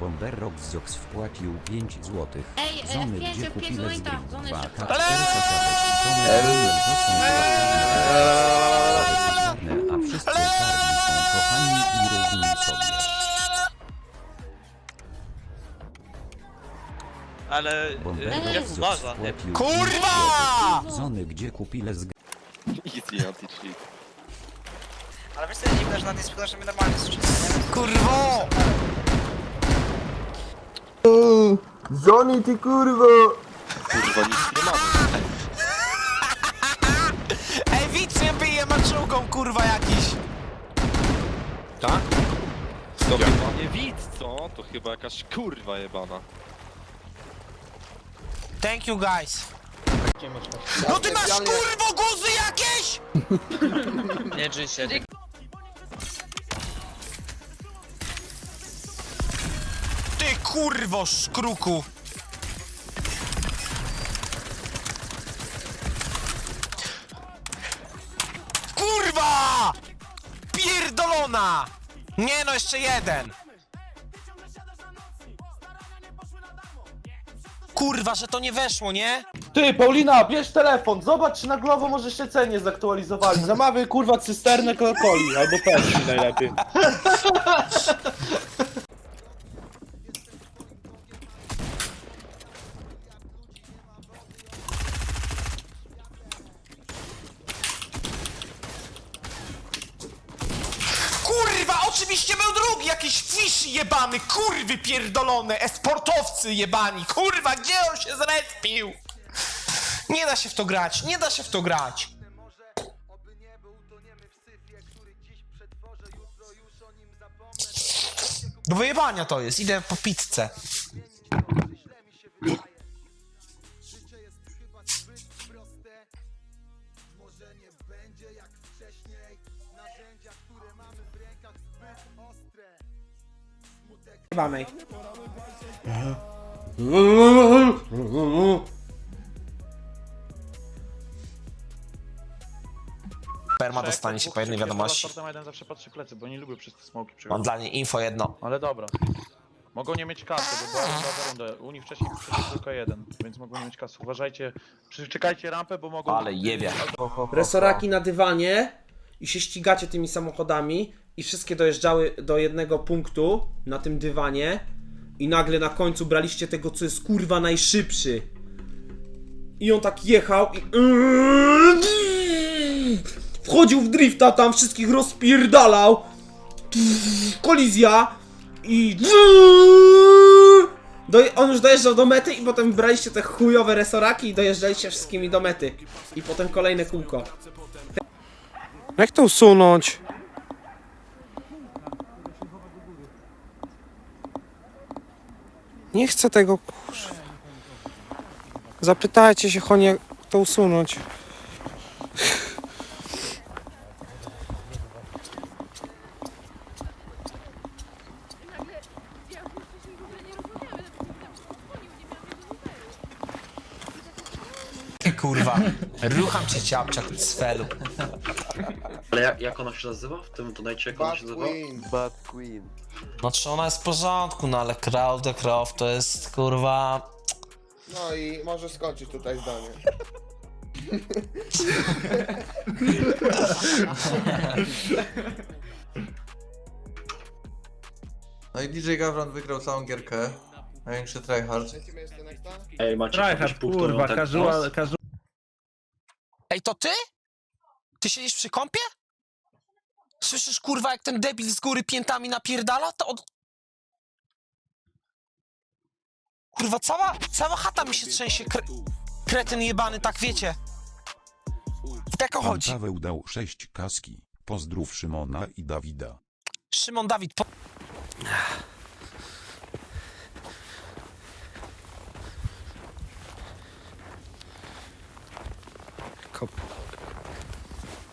Bomber Zox wpłacił 5 złotych. Ej, e, Zony gdzie pięć kupile złotych, z gry zony 2 jeszcze- Kacper Sasiadek Zony to są czarne, a wszyscy czarni są kochani i równi sobie. Ale y, jak Zox uważa? wpłacił Kurwa! 5. Zony gdzie kupile z gry Easy anti-cheat. Ale wiesz co dziwne, że na tej sprzedaży mi normalnie nie? Kurwo! Zoni ty kurwo! Kurwa, nic nie mamy. Ej, widz mnie bije maczułką, kurwa jakiś! Tak? To chyba nie widz, co? To chyba jakaś kurwa jebana. Thank you guys. No ty masz kurwo guzy jakieś! Nie drzwi się. Kurwo szkruku! Kurwa! Pierdolona! Nie no, jeszcze jeden! Kurwa, że to nie weszło, nie? Ty, Paulina, bierz telefon, zobacz czy na głowę może jeszcze cenie zaktualizowali. Zamawiaj kurwa cysternę Coca-Coli albo Pepsi najlepiej. Oczywiście był drugi, jakiś fish jebany, kurwy pierdolone, esportowcy jebani, kurwa, gdzie on się zrespił? Nie da się w to grać, nie da się w to grać. Do wyjebania to jest, idę po pizzę. Jebanej. Perma dostanie się po jednej wiadomości. Jeden zawsze patrzy plecy, bo nie lubię przez te smoki Mam dla niej info jedno. Ale dobra. Mogą nie mieć kasy, bo była za rundę. U nich wcześniej przyszedł tylko jeden, więc mogą nie mieć kasy. Uważajcie, czekajcie rampę, bo mogą... Ale jebie. resoraki na dywanie i się ścigacie tymi samochodami i wszystkie dojeżdżały do jednego punktu na tym dywanie i nagle na końcu braliście tego, co jest kurwa najszybszy. I on tak jechał i... Wchodził w drifta, tam wszystkich rozpierdalał. Kolizja i... On już dojeżdżał do mety i potem braliście te chujowe resoraki i dojeżdżaliście wszystkimi do mety. I potem kolejne kółko. Jak to usunąć? Nie chcę tego, kurwa. Zapytajcie się, Honie, jak to usunąć. Kurwa, rucham cię ciapcia, ty cfelu. Ale jak, jak ona się nazywa? W tym donajcie jak ona się nazywa? Bad Queen. No czy ona jest w porządku, no ale Crow the Crow to jest kurwa... No i może skończyć tutaj zdanie. No i DJ Gavron wygrał całą gierkę. Największy tryhard. Ej, macie jakieś punktowe tak casual, Ej, to ty? Ty siedzisz przy kąpie? Słyszysz kurwa jak ten debil z góry piętami napierdala? To od... Kurwa, cała, cała chata mi się trzęsie, kre... kretyn jebany, tak wiecie. Jak o Pan chodzi? Paweł dał 6 kaski. Pozdrów Szymona i Dawida. Szymon Dawid, po...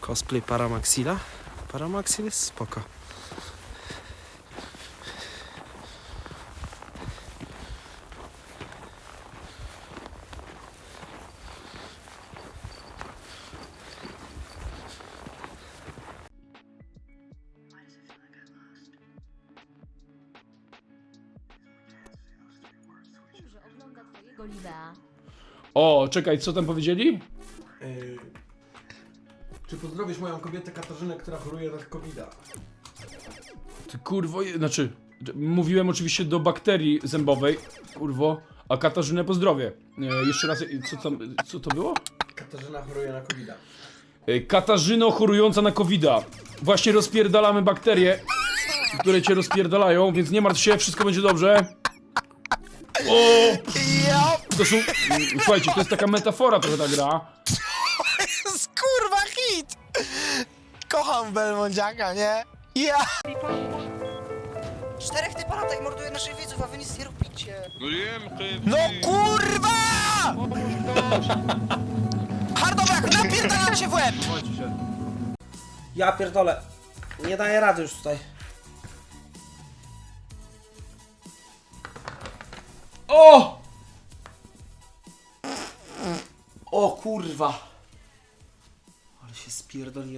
Cosplay Paramaxila? Paramaxil jest spoko. O, czekaj, co tam powiedzieli? Czy pozdrowisz moją kobietę Katarzynę, która choruje na covid Ty kurwo, je- znaczy, mówiłem oczywiście do bakterii zębowej, kurwo, a Katarzynę pozdrowię. E, jeszcze raz, e, co tam, co to było? Katarzyna choruje na covid E, Katarzyno chorująca na covid -a. Właśnie rozpierdalamy bakterie, które cię rozpierdalają, więc nie martw się, wszystko będzie dobrze. O! To są, słuchajcie, to jest taka metafora trochę ta gra. Kocham Belmondziaka, nie? Ja! Czterech typa lata i morduje naszych widzów, a wy nic nie robicie. No No kurwa! Hardowak, napierdalam cię w łeb! Ja pierdolę. Nie daję rady już tutaj. O! O kurwa. Ale się spierdoliłem.